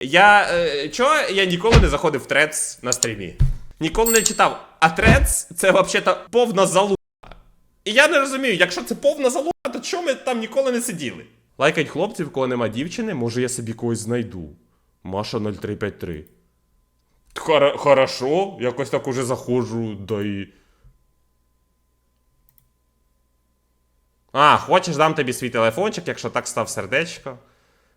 Я. Е, чого я ніколи не заходив в трец на стрімі? Ніколи не читав. А трец це взагалі повна залупа. І я не розумію, якщо це повна залупа, то чому ми там ніколи не сиділи? Лайкать хлопців, кого нема дівчини, може я собі когось знайду. Маша 0353. Хор- хорошо, якось так уже заходжу, да і. А, хочеш, дам тобі свій телефончик, якщо так став сердечко.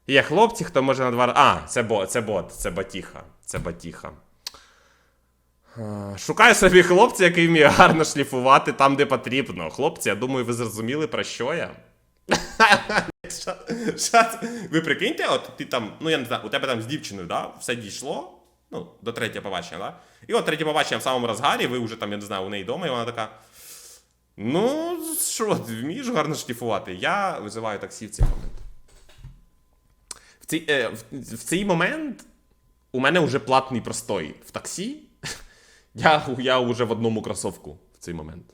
Є хлопці, хто може на два. А, це бот, це бот, це батіха. Це батіха. Шукаю собі хлопця, який вміє гарно шліфувати там, де потрібно. Хлопці, я думаю, ви зрозуміли, про що я. Ви прикиньте, от ти там, ну я не знаю, у тебе там з дівчиною, да, все дійшло. Ну, до третього побачення, да? І от третє побачення в самому розгарі, ви вже там, я не знаю, у неї вдома, і вона така. Ну, що, вмієш гарно шліфувати? Я визиваю таксі в цей момент. В цей, е, в, в цей момент у мене вже платний простой в таксі. Я, я вже в одному кросовку в цей момент.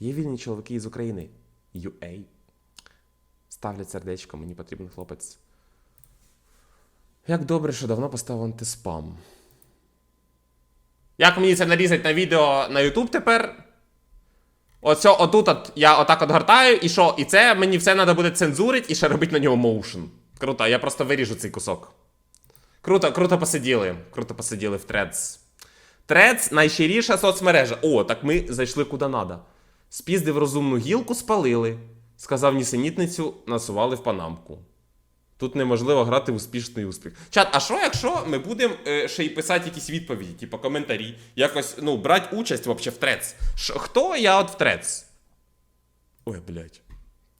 Є вільні чоловіки із України. UA. Ставлять сердечко, мені потрібен хлопець. Як добре, що давно поставив антиспам. Як мені це нарізати на відео на YouTube тепер? Оцьо, отут от я отак от гортаю, і що? І це мені все треба буде цензурити і ще робити на нього моушен. Круто, я просто виріжу цей кусок. Круто, круто посиділи. Круто посиділи в Threads. Threads найщиріша соцмережа. О, так ми зайшли куди надо. Спіздив розумну гілку, спалили. Сказав нісенітницю, насували в панамку. Тут неможливо грати в успішний успіх. Чат, а що, якщо ми будемо е, ще й писати якісь відповіді, типу коментарі, якось, ну, брати участь вообще в трец? Хто я от в трец? Ой, блядь.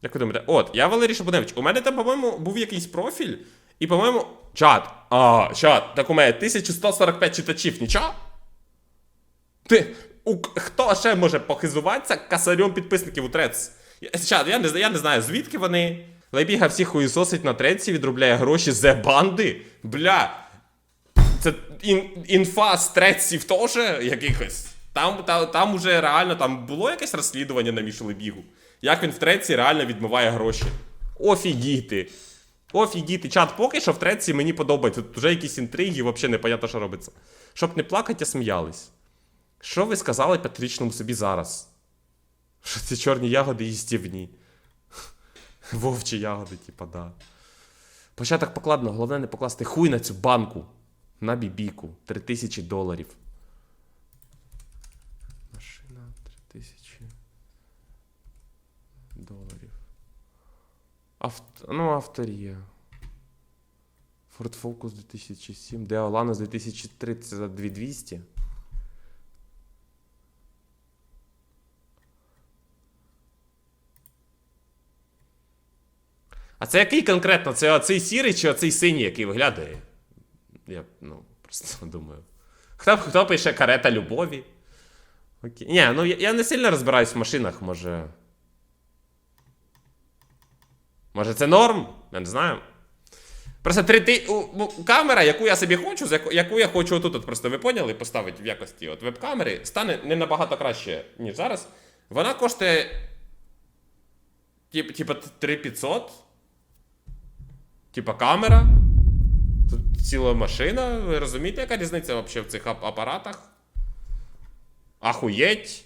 Як ви думаєте? От, я Валерій Шабуневич. У мене там, по-моєму, був якийсь профіль, і, по-моєму, чат. А, чат, так у мене 1145 читачів, нічого? Ти, у, хто ще може похизуватися касарем підписників у трец? Чат, я не, я не знаю, звідки вони. Лебіга всіх хуїсосить на треці, відробляє гроші з банди. Бля. Це ін, інфа з треців теж якихось. Там, та, там уже реально там було якесь розслідування на Мішу Лебігу. Як він в треці реально відмиває гроші. Офігіти. Офігіти. Чат, поки що в треці мені подобається. Тут вже якісь інтриги, взагалі непонятно, що робиться. Щоб не плакати, а сміялись. Що ви сказали п'ятирічному собі зараз? Що ці чорні ягоди їстівні. Вовчі ягоди, типа, да. Початок покладено, головне не покласти хуй на цю банку. На бібіку. 3000 доларів. Машина 3000 доларів. Авт... Ну, авторія. Ford Focus 2007. Deo Lanos 2003 це за 2200. А це який конкретно? Це оцей сірий чи оцей синій, який виглядає? Я ну, просто думаю. Хто, хто пише карета любові? Окей. Ні, ну я, я не сильно розбираюсь в машинах, може. Може, це норм? Я не знаю. Просто три ти... камера, яку я собі хочу, яку, я хочу отут, от просто ви поняли, поставити в якості от веб-камери, стане не набагато краще, ніж зараз. Вона коштує. Тип, типа 3500. Типа камера. Тут ціла машина. Ви розумієте, яка різниця взагалі в цих ап- апаратах? Ахуєть.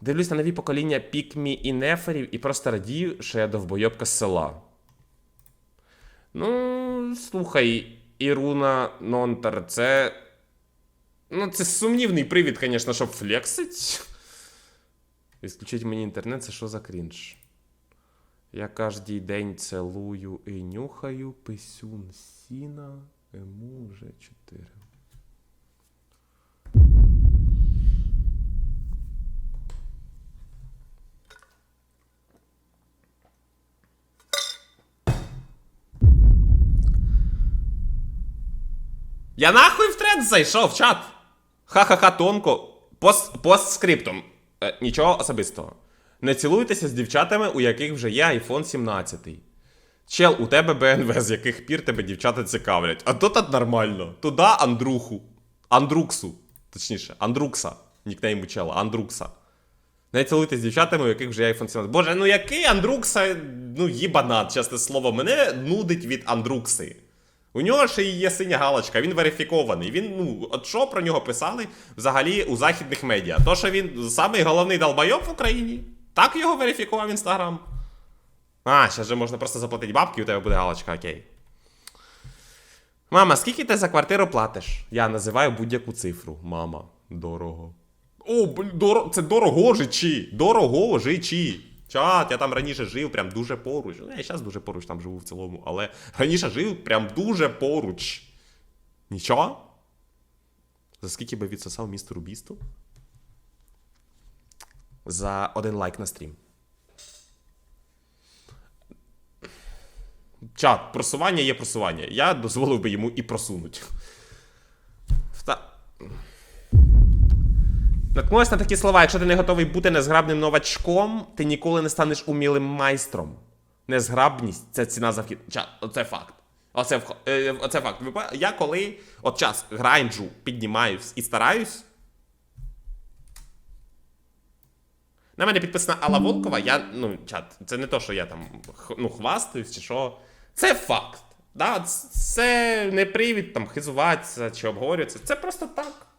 Дивлюсь на нові покоління пікмі і неферів і просто радію, що я довбойобка з села. Ну, слухай, Іруна Нонтер, це. Ну, це сумнівний привід, звісно, щоб флексить. Відключіть мені інтернет, це що за крінж? Я кожний день целую і нюхаю писюн сіна, йому вже чотири. Я нахуй в тред зайшов, чат. Ха-ха-ха, тонко. Пост, постскриптум. Е, нічого особистого. Не цілуйтеся з дівчатами, у яких вже є iPhone 17. Чел, у тебе БНВ, з яких пір тебе дівчата цікавлять. А то так нормально. Туди Андруху. Андруксу. Точніше, Андрукса. Нікнейм у чела, Андрукса. Не цілуйтесь з дівчатами, у яких вже є iPhone 17. Боже, ну який Андрукса, ну їбанат, чесне слово, мене нудить від Андрукси. У нього ще і є синя галочка, він верифікований. Він, ну, от що про нього писали взагалі у західних медіа? То, що він самий головний долбойоб в Україні. Так його верифікував інстаграм. А, ще же можна просто заплатити бабки, і у тебе буде галочка, окей. Мама, скільки ти за квартиру платиш? Я називаю будь-яку цифру. Мама, дорого. О, блін, дорого. Це дорого жичі. Чат, я там раніше жив, прям дуже поруч. Ну, я зараз дуже поруч там живу в цілому, але раніше жив прям дуже поруч. Нічого? За скільки би відсосав містеру Бісту? За один лайк на стрім. Чат, просування є просування. Я дозволив би йому і просунуть. Наткнулась на такі слова: якщо ти не готовий бути незграбним новачком, ти ніколи не станеш умілим майстром. Незграбність це ціна за вхід. Оце факт. Оце, е, оце факт. Я коли от час грайнджу, піднімаюсь і стараюсь. На мене підписана Алла Волкова. Я, ну, чат, це не то, що я там ну, хвастаюсь чи що. Це факт. Да? Це не привід там хизуватися чи обговорюватися. Це просто так.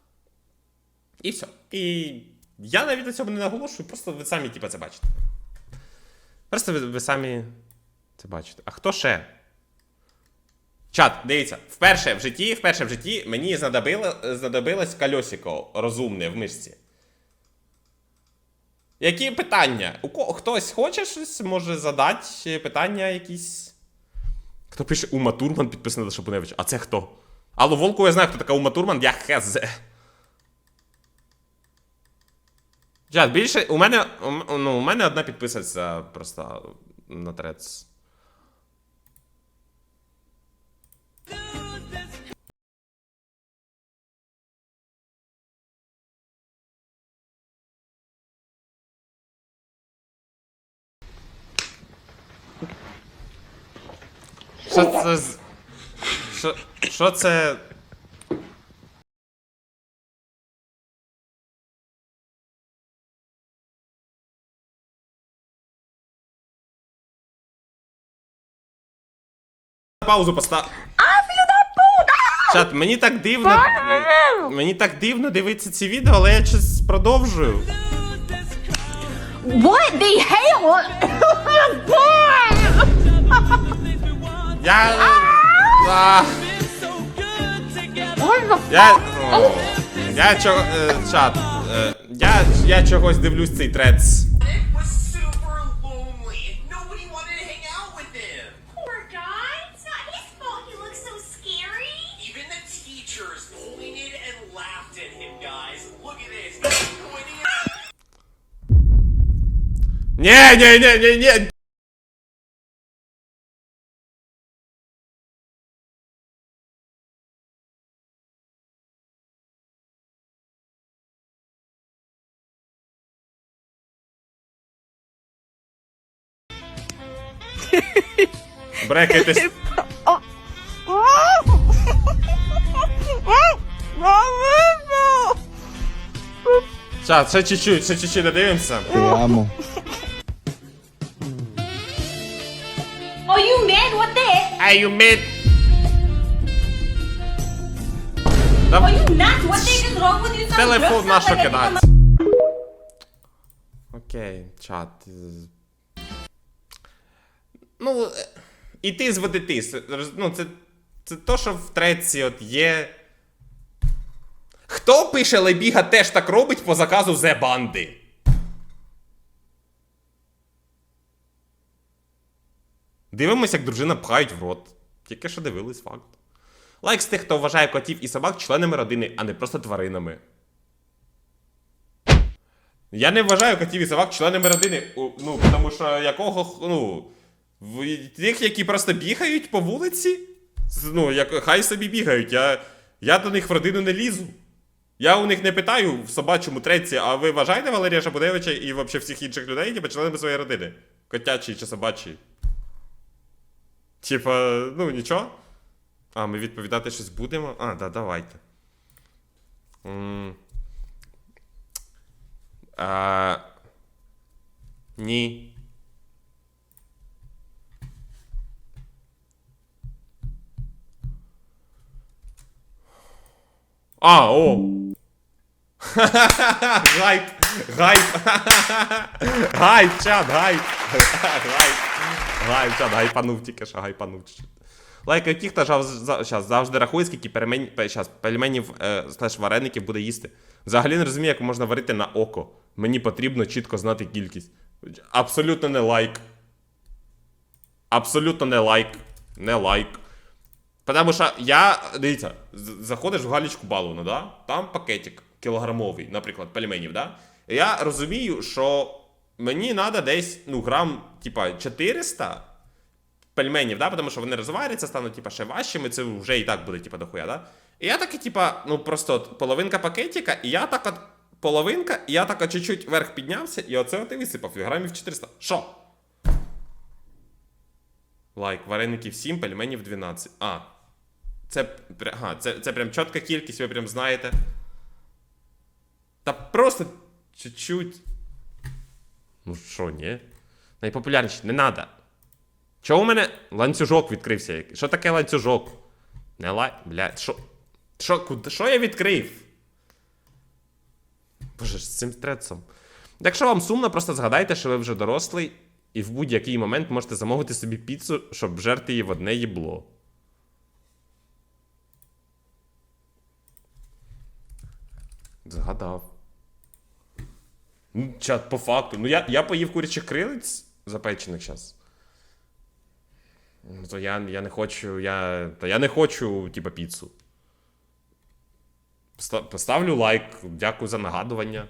І все. І я навіть на цьому не наголошую, просто ви самі типу, це бачите. Просто ви, ви самі це бачите. А хто ще? Чат, дивіться, вперше в житті, вперше в житті мені знадобило, знадобилось кольосико розумне в мишці. Які питання? У ко- хтось хоче щось може задати питання якісь? Хто пише Ума Турман підписана до Шапуневича? А це хто? Алло, Волку, я знаю, хто така Ума Турман, я хз. Чат, більше. У мене. Ну, у мене одна підписаться просто на трец. Що це. Що, що це. Паузу постав. Чат, мені так дивно. Мені так дивно дивитися ці відео, але я щось продовжую. What the hell? Я. А, what the я. О, я чого. е, Чат. е, Я, я чогось дивлюсь цей трец. Ні, ні, ні, ні, ні. Брекайтесь. Чат, ще чуть-чуть, ще чуть-чуть додивимося. Te Ай, you made... Are Да, you nuts? What the heck is wrong with you? Some телефон drugs на що like кидати. Окей, чат. Ну, е, і ти зведи ти. Ну, це, це то, що в треці от є. Хто пише Лебіга теж так робить по заказу Зе банди? Дивимося, як дружина пхають в рот. Тільки що дивились факт. Лайк з тих, хто вважає котів і собак членами родини, а не просто тваринами. Я не вважаю котів і собак членами родини. Ну, тому що якого. Ну. Тих, які просто бігають по вулиці. Ну, як, хай собі бігають. Я, я до них в родину не лізу. Я у них не питаю в собачому треці, а ви вважаєте Валерія Шабудевича і взагалі всіх інших людей, типу, членами своєї родини? Котячі чи собачі? Типа, ну нічого. А, ми відповідати щось будемо? А, да, давайте. М а, Ні. А, о! Right. Гайп! Гайп, чат, гайп! Гайп! Гайп, чат, гайпанув тільки що, гайпанув. Лайкаю ті, хто жав, за, завжди рахує, скільки пельменів е, вареників буде їсти. Взагалі не розумію, як можна варити на око. Мені потрібно чітко знати кількість. Абсолютно не лайк. Абсолютно не лайк. Не лайк. Потому що я, дивіться, заходиш в галічку балону, да? там пакетик кілограмовий, наприклад, пельменів, да? Я розумію, що мені треба десь, ну, грам, типа, 400 пельменів, да? тому що вони розваряться, стануть, типа, ще важчими, це вже і так буде, типа, дохуя, да? І я таки, типа, ну, просто от половинка пакетика, і я так от, половинка, і я так от чуть-чуть вверх піднявся, і оце от і висипав, і грамів 400. Що? Лайк, вареників 7, пельменів 12. А. Це, ага, це, це прям чітка кількість, ви прям знаєте. Та просто чуть-чуть. Ну що, ні? Найпопулярніші, не надо. Чого у мене ланцюжок відкрився? Що таке ланцюжок? Не лай. Блядь, що. Що, куди, що я відкрив? Боже, з цим стресом. Якщо вам сумно, просто згадайте, що ви вже дорослий, і в будь-який момент можете замовити собі піцу, щоб жерти її в одне їбло. Згадав. Ну, чат, по факту. Ну, я, я поїв курячих крилиць запечених зараз. Ну, то я, я не хочу, я. Та я не хочу, типа, піцу. Поставлю лайк, дякую за нагадування.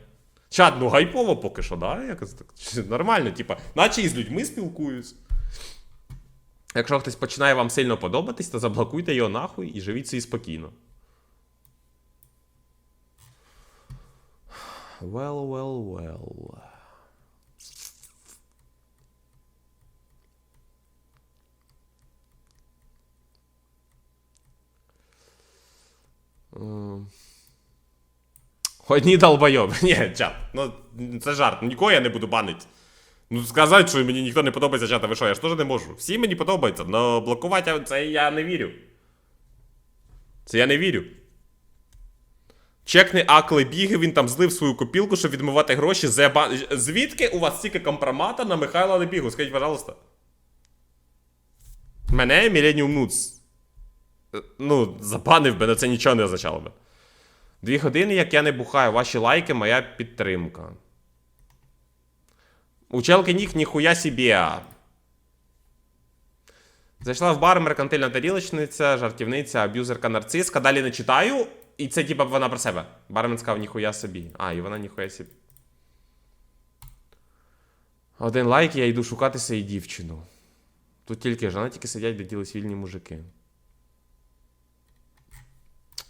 Чат, ну гайпово поки що, да? Якось так. Нормально, типа, наче і з людьми спілкуюсь. Якщо хтось починає вам сильно подобатись, то заблокуйте його нахуй і живіть собі спокійно. Well, well, well. Ем. Одні долбойоби. Ні, чат. Ну, це жарт. Нікого я не буду банити. Ну, сказати, що мені ніхто не подобається чат, а ви що, я ж теж не можу. Всі мені подобаються, але блокувати це я не вірю. Це я не вірю. Чекни акли біги, він там злив свою копілку, щоб відмивати гроші. Зеба... Звідки у вас стільки компромата на Михайла Лебігу? Скажіть, пожалуйста. Мене Nudes. Е, Ну, забанив би, але це нічого не означало би. Дві години, як я не бухаю, ваші лайки, моя підтримка. У челки нік ніхуя собі. Зайшла в бар меркантильна тарілочниця, жартівниця, аб'юзерка, нарциска. Далі не читаю. І це типа вона про себе. Бармен сказав ніхуя собі. А, і вона ніхуя собі. Один лайк, я йду шукати свою дівчину. Тут тільки жанатики сидять, де ділись вільні мужики.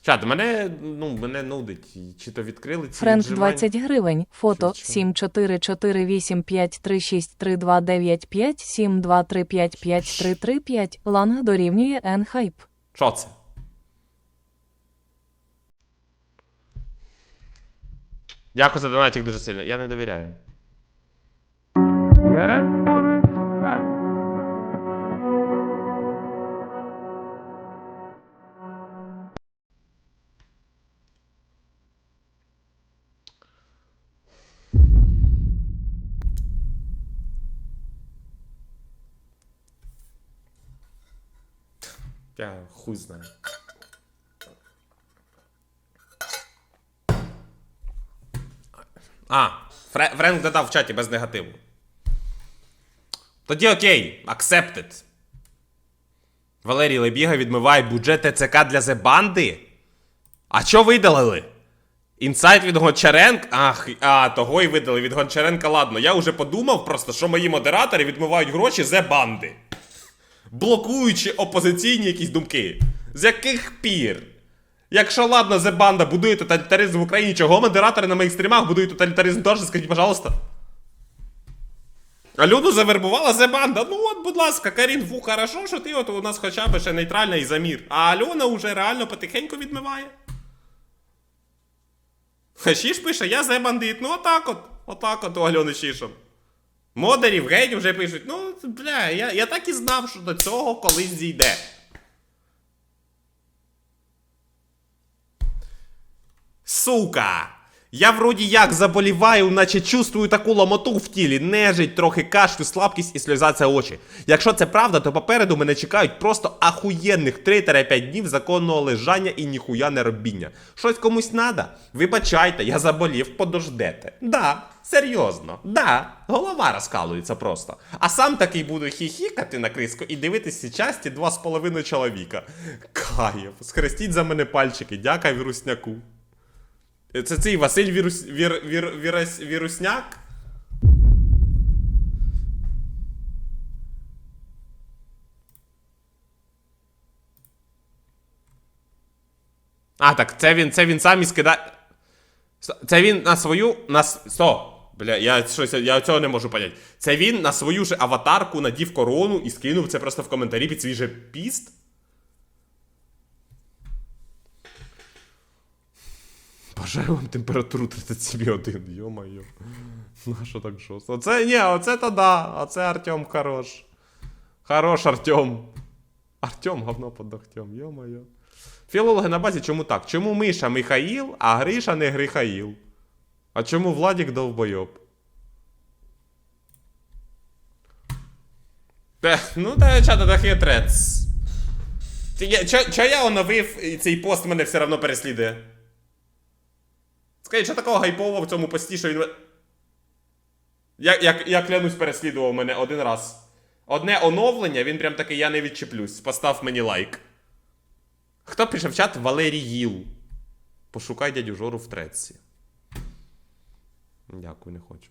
Чат, мене, ну, мене нудить. Чи то відкрили ці Френд віджимання? 20 гривень. Фото Що, що? 74485363295 723555335. Ланг дорівнює N хайп. Що це? Дякую за донатик дуже сильно. Я не довіряю. Я хуй знаю. А, Фре- Френк додав в чаті без негативу. Тоді окей, accepted. Валерій Лебіга відмиває бюджет ТЦК для Зебанди? А що видалили? Інсайт від Гончаренка? Ах, а, того й видали від Гончаренка, ладно. Я вже подумав просто, що мої модератори відмивають гроші Зебанди. Блокуючи опозиційні якісь думки. З яких пір? Якщо ладно, Зебанда будує тоталітаризм в Україні, чого модератори на моїх стрімах будують тоталітаризм теж, скажіть, пожалуйста. Альону завербувала Зебанда. Ну от, будь ласка, Карін, фу, хорошо, що ти от у нас хоча б ще нейтральна і за мір. А Альона вже реально потихеньку відмиває. Шіш пише, я зе бандит. Ну отак от. Отак от у Альони Шішом. Модерів, гейдів вже пишуть, ну, бля, я, я так і знав, що до цього колись дійде. Сука! Я вроді як заболіваю, наче чувствую таку ломоту в тілі, нежить, трохи кашлю, слабкість і сльозаться очі. Якщо це правда, то попереду мене чекають просто ахуєнних 3-5 днів законного лежання і ніхуя не робіння. Щось комусь надо? Вибачайте, я заболів, подождете. Да, серйозно, да, голова розкалується просто. А сам такий буду хіхікати на криску і дивитися часті два з половиною чоловіка. Кайф, схрестіть за мене пальчики, дяка вірусняку. Це цей Василь Вірус... Вір... Вір... Вірус... Вірусняк? А, так, це він, це він сам і скидає. Це він на свою. На... Сто. Бля, я щось, я цього не можу поняти. Це він на свою ж аватарку надів корону і скинув це просто в коментарі під свій же піст? Бажаю вам температуру 37,1. Йо-моє. Ну, так жорстко? Оце, ні, оце то да. Оце Артем хорош. Хорош Артем. Артем говно под дохтем, йо-моє. Філологи на базі чому так? Чому Миша Михаїл, а Гриша не Грихаїл? А чому Владік довбойоб? Те, ну та чата та хитрець. Я- Чо, чо я оновив і цей пост мене все одно переслідує? Скажіть, що такого гайпового в цьому пості, що він. Я, я, я клянусь, переслідував мене один раз. Одне оновлення, він прям такий, я не відчеплюсь. Постав мені лайк. Хто пише в чат Валерій Їл? Пошукай дядю Жору в треці. Дякую, не хочу.